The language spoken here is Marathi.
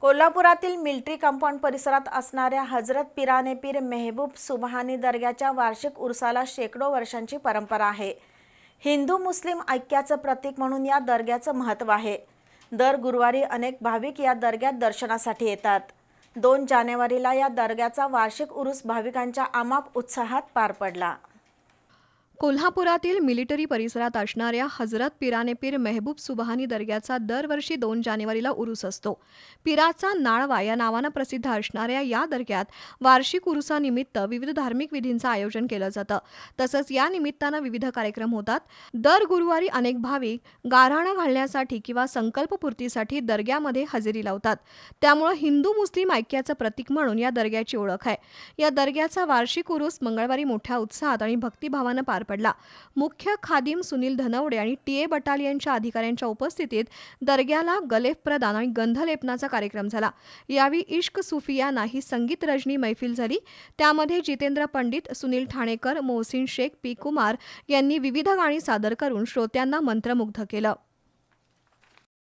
कोल्हापुरातील मिल्ट्री कंपाऊंड परिसरात असणाऱ्या हजरत पिराने पीर मेहबूब सुबहानी दर्ग्याच्या वार्षिक उरसाला शेकडो वर्षांची परंपरा आहे. हिंदू मुस्लिम ऐक्याचं प्रतीक म्हणून या दर्ग्याचं महत्त्व आहे. दर गुरुवारी अनेक भाविक या दर्ग्यात दर्शनासाठी येतात. दोन जानेवारीला या दर्ग्याचा वार्षिक उरूस भाविकांच्या अमाप उत्साहात पार पडला. कोल्हापुरातील मिलिटरी परिसरात असणाऱ्या हजरत पिराने पीर मेहबूब सुबहानी दर्ग्याचा दरवर्षी दोन जानेवारीला उरूस असतो. पिराचा नाळवा या नावानं प्रसिद्ध असणाऱ्या या दर्ग्यात वार्षिक उरुसानिमित्त विविध धार्मिक विधींचं आयोजन केलं जातं. तसंच या निमित्तानं विविध कार्यक्रम होतात. दर गुरुवारी अनेक भाविक गाऱ्हाणं घालण्यासाठी किंवा संकल्पपूर्तीसाठी दर्ग्यामध्ये हजेरी लावतात. त्यामुळं हिंदू मुस्लिम ऐक्याचं प्रतीक म्हणून या दर्ग्याची ओळख आहे. या दर्ग्याचा वार्षिक उरूस मंगळवारी मोठ्या उत्साहात आणि भक्तिभावानं पार पडला. मुख्य खादिम सुनील धनवडे आणि टी ए बटालियनच्या अधिकाऱ्यांच्या उपस्थितीत दर्ग्याला गलेफ प्रदान आणि गंधलेपनाचा कार्यक्रम झाला. यावेळी इश्क सुफियाना ही संगीत रजनी मैफिल झाली. त्यामध्ये जितेंद्र पंडित सुनील ठाणेकर मोहसिन शेख पी कुमार यांनी विविध गाणी सादर करून श्रोत्यांना मंत्रमुग्ध केलं.